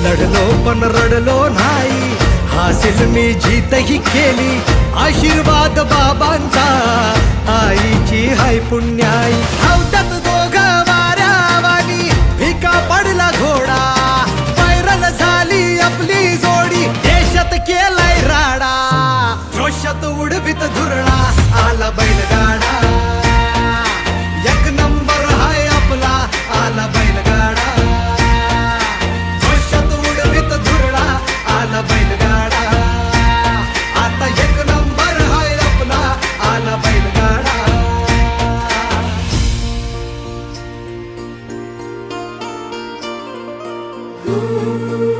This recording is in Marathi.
लढलो पण रडलो नाही. हासिल मी जीतही केली. आशीर्वाद बाबांचा. आईची हाय पुण्याई. हौतात दोघ वाऱ्यावाली भिका पडला घोडा. व्हायरल झाली आपली जोडी. देशात केलाय राडा. जोशात उडवीत धुरणा Thank you.